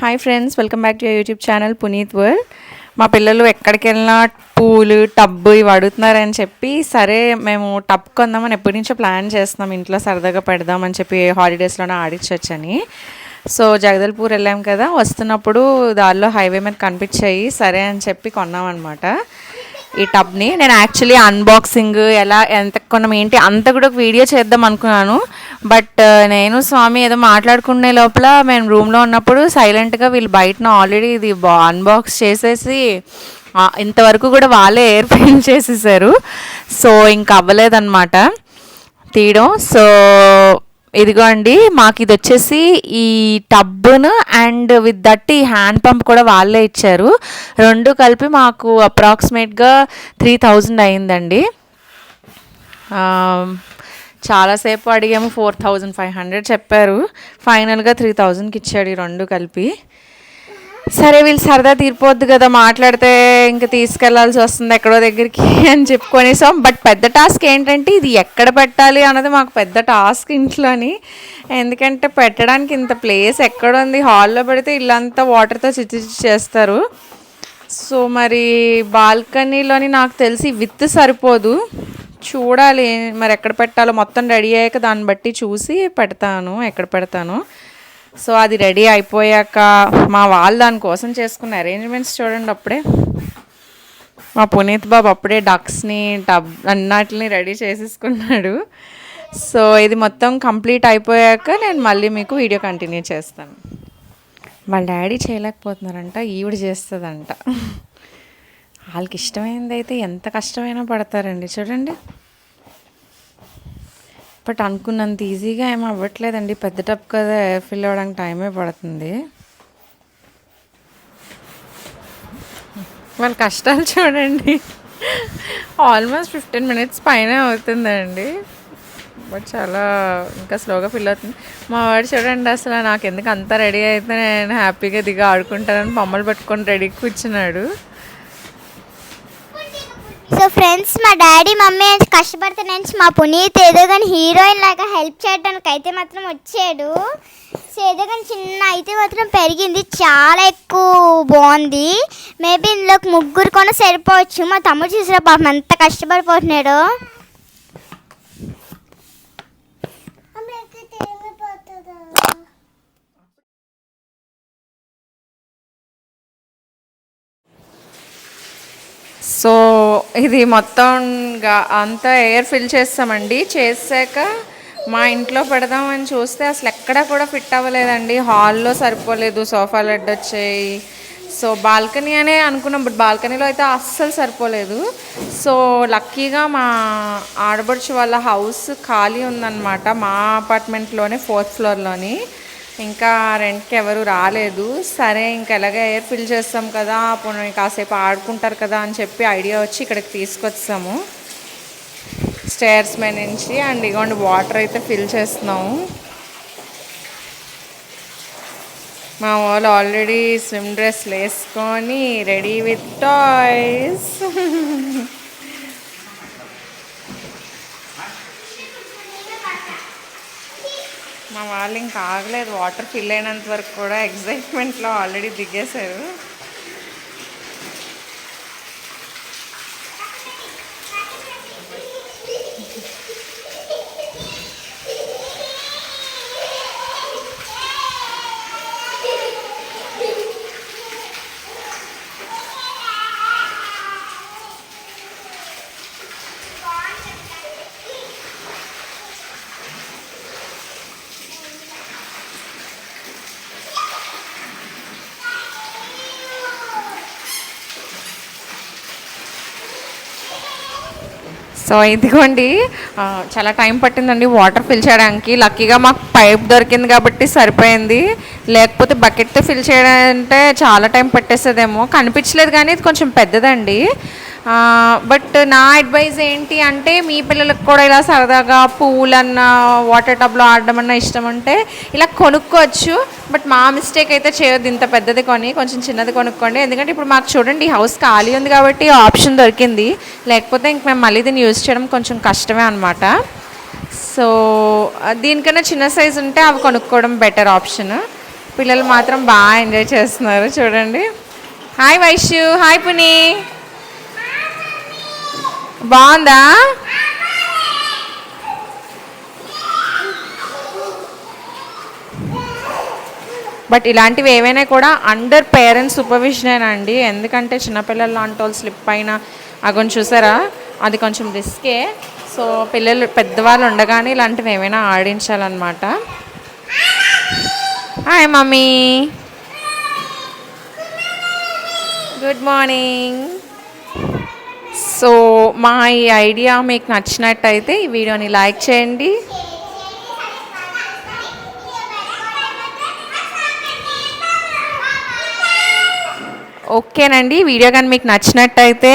Hi friends welcome back to YouTube channel Puneet world మా పిల్లలు ఎక్కడికి వెళ్ళినా పూలు టబ్ ఇవి అడుగుతున్నారని చెప్పి సరే మేము టబ్ కొందామని ఎప్పటి నుంచో ప్లాన్ చేస్తున్నాం. ఇంట్లో సరదాగా పెడదామని చెప్పి హాలిడేస్లోనే ఆడించవచ్చని సో జగదల్పూర్ వెళ్ళాం కదా వస్తున్నప్పుడు దారిలో హైవే మీద కనిపించాయి సరే అని చెప్పి కొన్నామన్నమాట. ఈ టబ్ని. నేను యాక్చువల్లీ అన్బాక్సింగ్ ఎలా ఎంత కొనం ఏంటి అంత కూడా ఒక వీడియో చేద్దాం అనుకున్నాను. బట్ uh, నేను స్వామి ఏదో మాట్లాడుకునే లోపల మేము రూమ్లో ఉన్నప్పుడు సైలెంట్గా వీళ్ళు బయటన ఆల్రెడీ ఇది బా అన్బాక్స్ చేసేసి ఇంతవరకు కూడా వాళ్ళే ఎయిర్ ఫిల్ చేసేసారు. సో ఇంక అవ్వలేదన్నమాట. తీయడం. సో ఇదిగో అండి మాకు ఇది వచ్చేసి ఈ టబ్బును అండ్ విత్ దట్ ఈ హ్యాండ్ పంప్ కూడా వాళ్ళే ఇచ్చారు. రెండు కలిపి మాకు అప్రాక్సిమేట్గా త్రీ థౌజండ్ అయిందండి. చాలాసేపు అడిగాము ఫోర్ థౌజండ్ ఫైవ్ హండ్రెడ్ చెప్పారు. ఫైనల్గా త్రీ థౌజండ్కి ఇచ్చాడు ఈ రెండు కలిపి. సరే వీళ్ళు సరదా తీరిపోద్ది కదా మాట్లాడితే ఇంకా తీసుకెళ్ళాల్సి వస్తుంది ఎక్కడో దగ్గరికి అని చెప్పుకొనేసాం బట్ పెద్ద టాస్క్ ఏంటంటే ఇది ఎక్కడ పెట్టాలి అన్నది మాకు పెద్ద టాస్క్ ఇంట్లోని. ఎందుకంటే పెట్టడానికి ఇంత ప్లేస్ ఎక్కడ ఉంది హాల్లో పెడితే ఇల్లంతా వాటర్తో చిచ్చి చిచ్చి చేస్తారు. సో మరి బాల్కనీలోని నాకు తెలిసి విత్ సరిపోదు. చూడాలి మరి ఎక్కడ పెట్టాలో మొత్తం రెడీ అయ్యాక దాన్ని బట్టి చూసి పెడతాను ఎక్కడ పెడతాను. సో అది రెడీ అయిపోయాక మా వాళ్ళు దానికోసం చేసుకున్న అరేంజ్మెంట్స్ చూడండి అప్పుడే. మా పునీత్ బాబు అప్పుడే డక్స్ని టబ్ అన్నట్లని రెడీ చేసేసుకున్నాడు. సో ఇది మొత్తం కంప్లీట్ అయిపోయాక నేను మళ్ళీ మీకు వీడియో కంటిన్యూ చేస్తాను. వాళ్ళ డాడీ చేయలేకపోతున్నారంట ఈవిడ చేస్తుందంట. వాళ్ళకి ఇష్టమైనది అయితే ఎంత కష్టమైనా పడతారండి. చూడండి. బట్ అనుకున్నంత ఈజీగా ఏం అవ్వట్లేదండి. పెద్ద టప్ కదా ఎయిర్ ఫిల్ అవ్వడానికి టైమే పడుతుంది. వాళ్ళ కష్టాలు చూడండి. ఆల్మోస్ట్ ఫిఫ్టీన్ మినిట్స్ పైన అవుతుందండి. బట్ చాలా ఇంకా స్లోగా ఫిల్ అవుతుంది. మా వాడు చూడండి అసలు నాకు ఎందుకు అంతా రెడీ అయితే నేను హ్యాపీగా దిగా ఆడుకుంటానని బొమ్మలు పట్టుకొని రెడీ కూర్చున్నాడు. సో ఫ్రెండ్స్ మా డాడీ మమ్మీ కష్టపడుతున్న మా పునీత్ ఏదో కానీ హీరోయిన్ లాగా హెల్ప్ చేయడానికి అయితే మాత్రం వచ్చాడు. సో ఏదో కానీ చిన్న అయితే మాత్రం పెరిగింది చాలా ఎక్కువ బాగుంది. మేబీ ఇందులోకి ముగ్గురు కూడా సరిపోవచ్చు. మా తమ్ముడు చూసిన పాపం ఎంత కష్టపడిపోతున్నాడో. సో ఇది మొత్తం అంతా ఎయిర్ ఫిల్ చేస్తామండి. చేసాక మా ఇంట్లో పెడదామని చూస్తే అసలు ఎక్కడా కూడా ఫిట్ అవ్వలేదండి. హాల్లో సరిపోలేదు సోఫాలు అడ్డొచ్చాయి. సో బాల్కనీ అనే అనుకున్నాం బట్ బాల్కనీలో అయితే అస్సలు సరిపోలేదు. సో లక్కీగా మా ఆడబడుచు వాళ్ళ హౌస్ ఖాళీ ఉందన్నమాట మా అపార్ట్మెంట్లోనే ఫోర్త్ ఫ్లోర్లోని ఇంకా రెంట్కి ఎవరు రాలేదు. సరే ఇంకా ఎలాగ ఎయిర్ ఫిల్ చేస్తాం కదా పోనీ కాసేపు ఆడుకుంటారు కదా అని చెప్పి ఐడియా వచ్చి ఇక్కడికి తీసుకొచ్చాము. స్టేర్స్ మీద నుంచి అండ్ ఇగోండి వాటర్ అయితే ఫిల్ చేస్తున్నాము. మా వాళ్ళు ఆల్రెడీ స్విమ్ డ్రెస్లు వేసుకొని రెడీ విత్ టాయ్స్ మా వాళ్ళు ఇంకా ఆగలేదు. వాటర్ ఫిల్ అయినంత వరకు కూడా ఎగ్జైట్మెంట్లో ఆల్రెడీ దిగేశారు. సో ఇదిగోండి చాలా టైం పట్టిందండి. వాటర్ ఫిల్ చేయడానికి. లక్కీగా మాకు పైప్ దొరికింది కాబట్టి సరిపోయింది. లేకపోతే బకెట్తో ఫిల్ చేయడం అంటే చాలా టైం పట్టేస్తుందేమో. కనిపించలేదు కానీ ఇది కొంచెం పెద్దదండి. బట్ నా అడ్వైజ్ ఏంటి అంటే మీ పిల్లలకు కూడా ఇలా సరదాగా పూలన్న వాటర్ టబ్లో ఆడడం అన్న ఇష్టం ఉంటే ఇలా కొనుక్కోవచ్చు. బట్ మా మిస్టేక్ అయితే చేయొద్దు ఇంత పెద్దది కొని కొంచెం చిన్నది కొనుక్కోండి. ఎందుకంటే ఇప్పుడు మాకు చూడండి ఈ హౌస్ ఖాళీ ఉంది కాబట్టి ఆప్షన్ దొరికింది. లేకపోతే ఇంక మేము మళ్ళీ దీన్ని యూజ్ చేయడం కొంచెం కష్టమే అనమాట సో దీనికన్నా చిన్న సైజు ఉంటే అవి కొనుక్కోవడం బెటర్ ఆప్షన్. పిల్లలు మాత్రం బాగా ఎంజాయ్ చేస్తున్నారు చూడండి. Hi Vaishu hi Puni. బాగుందా? బట్ ఇలాంటివి ఏవైనా కూడా అండర్ పేరెంట్స్ సూపర్విజన్ అండి ఎందుకంటే చిన్నపిల్లలు లాంటి వాళ్ళు స్లిప్ అయినా అగొని చూసారా? అది కొంచెం రిస్కే సో పిల్లలు పెద్దవాళ్ళు ఉండగానే ఇలాంటివి ఏమైనా ఆడించాలన్నమాట. Hi mummy good morning so మా ఈ ఐడియా మీకు నచ్చినట్టయితే ఈ వీడియోని లైక్ చేయండి. ఓకేనండి వీడియో కానీ మీకు నచ్చినట్టయితే